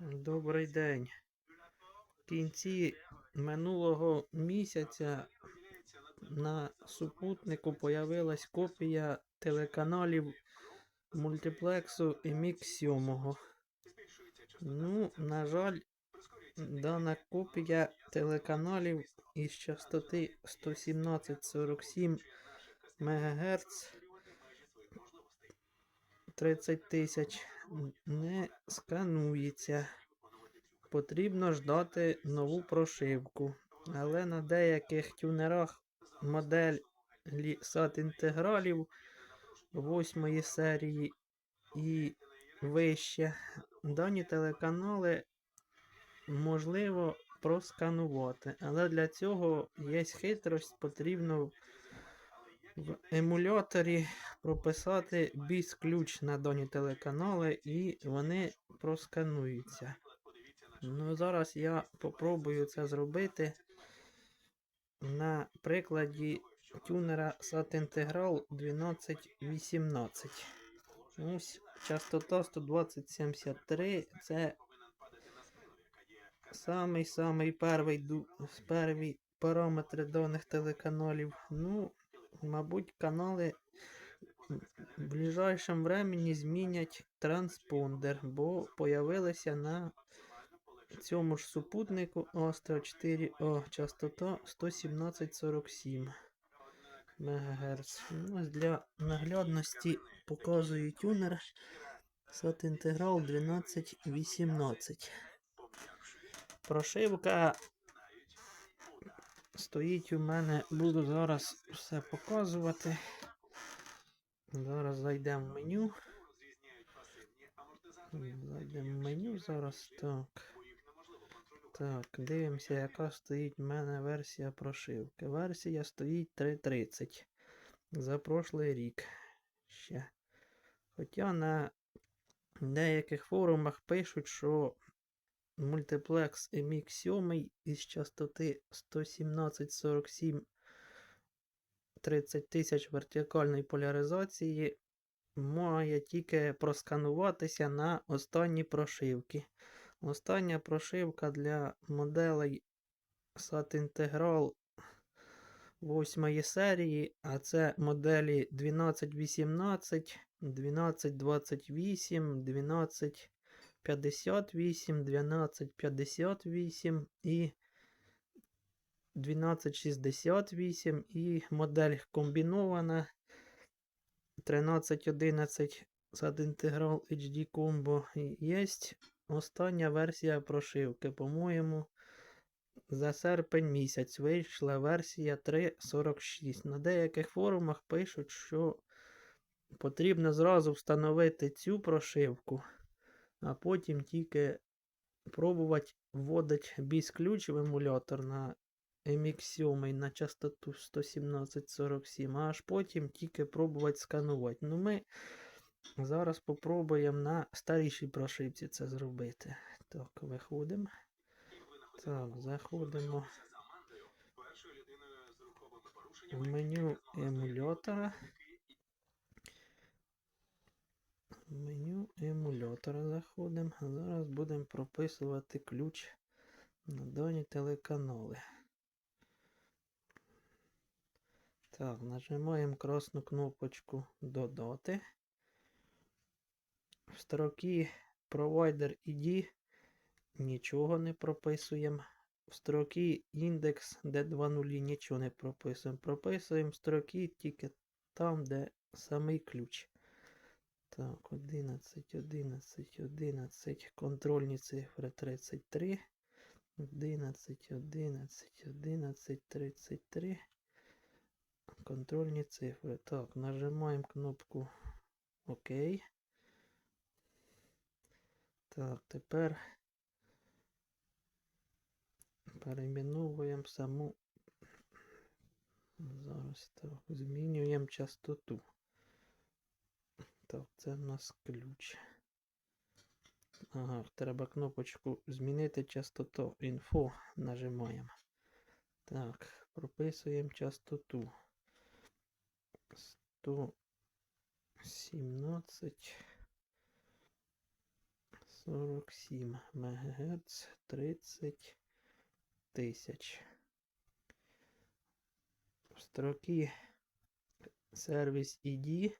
Добрий день. В кінці минулого місяця на супутнику появилась копія телеканалів мультиплексу MX 7. Ну, на жаль, дана копія телеканалів із частоти 117,47 МГц 30 тисяч не сканується. Потрібно ждати нову прошивку. Але на деяких тюнерах модель SAT інтегралів 8 серії і вище дані телеканали можливо просканувати. Але для цього є хитрость, потрібно в емуляторі прописати біз ключ на дані телеканали і вони проскануються. Ну, зараз я попробую це зробити на прикладі тюнера SAT Integral 1218. Ось частота 12073 це самий самий перший перший параметри даних телеканалів. Ну, мабуть, канали в ближайшем времені змінять транспондер, бо появилися на цьому ж супутнику Astro 4O частота 11747 МГц. Ну, Ось для наглядності показую тюнер Integral 1218. Прошивка стоїть у мене, буду зараз все показувати. Зараз зайдемо в меню. Зайдемо в меню зараз. Так. Так, дивимося, яка стоїть в мене версія прошивки. Версія стоїть 3.30 за прошлий рік. Ще. Хоча на деяких форумах пишуть, що мультиплекс MX 7 із частоти 11747 30 тисяч вертикальної поляризації має тільки проскануватися на останні прошивки. Остання прошивка для моделей SAT Integral 8 серії, а це моделі 1218, 1228, 1258, 1258 і 1268 і модель комбінована 1311 SAT Integral HD Combo є остання версія прошивки. По-моєму, за серпень місяць вийшла версія 3.46. На деяких форумах пишуть, що потрібно зразу встановити цю прошивку, а потім тільки пробувати вводити біз ключ в емулятор на MX7 на частоту 11747, а аж потім тільки пробувати сканувати. Ну, ми зараз попробуємо на старішій прошивці це зробити. Так, виходимо. Так, заходимо в меню емулятора. В меню емулятора заходимо. Зараз будемо прописувати ключ на дані телеканали. Так, нажимаємо красну кнопочку Додати. В строки Provider ID нічого не прописуємо. В строки індекс D20 нічого не прописуємо. Прописуємо строки тільки там, де самий ключ. Так, 11, 11, 11. Контрольні цифри 33. 11, 11, 11, 33. Контрольні цифри. Так, нажимаємо кнопку ОК. Так, тепер перейменовуємо саму. Зараз так, змінюємо частоту. Так, це в нас ключ. Ага, треба кнопочку змінити частоту. Інфо нажимаємо. Так, прописуємо частоту. 117 47 МГц 30 тисяч. Строки сервіс ID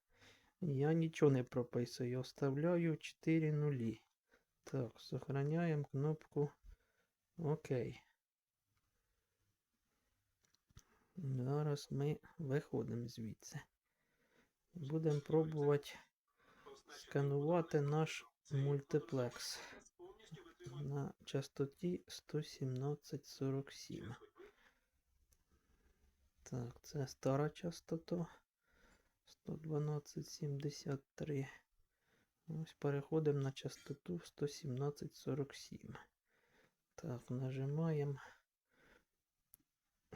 я нічого не прописую. Оставляю 4 нулі. Так, сохраняємо кнопку ОК. Зараз ми виходимо звідси. Будемо пробувати сканувати наш мультиплекс на частоті 11747. Так, це стара частота 11273. Ось переходимо на частоту 11747. Так, нажимаємо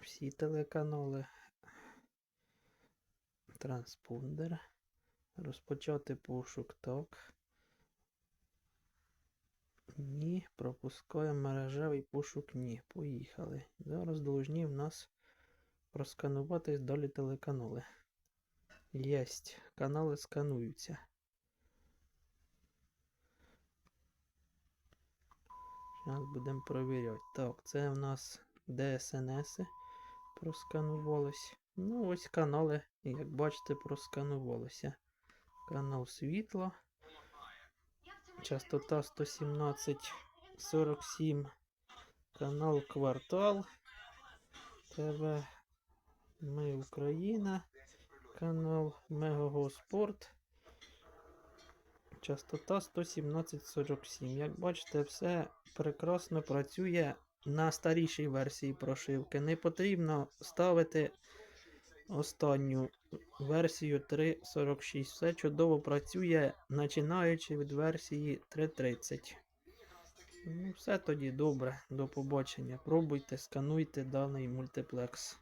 всі телеканали. Транспондер. Розпочати пошук так. Ні. Пропускаємо мережевий пошук. Ні. Поїхали. Зараз должні в нас проскануватись далі телеканали. Єсть. Канали скануються. Зараз будемо перевіряти. Так, це в нас ДСНС просканувалось. Ну, ось канали, як бачите, просканувалися. Канал світло. Частота 117.47. Канал Квартал. ТВ Ми Україна. Канал Мегагоспорт. Частота 117.47. Як бачите, все прекрасно працює на старішій версії прошивки. Не потрібно ставити останню версію 3.46. Все чудово працює, починаючи від версії 3.30. Ну, все тоді добре. До побачення. Пробуйте, скануйте даний мультиплекс.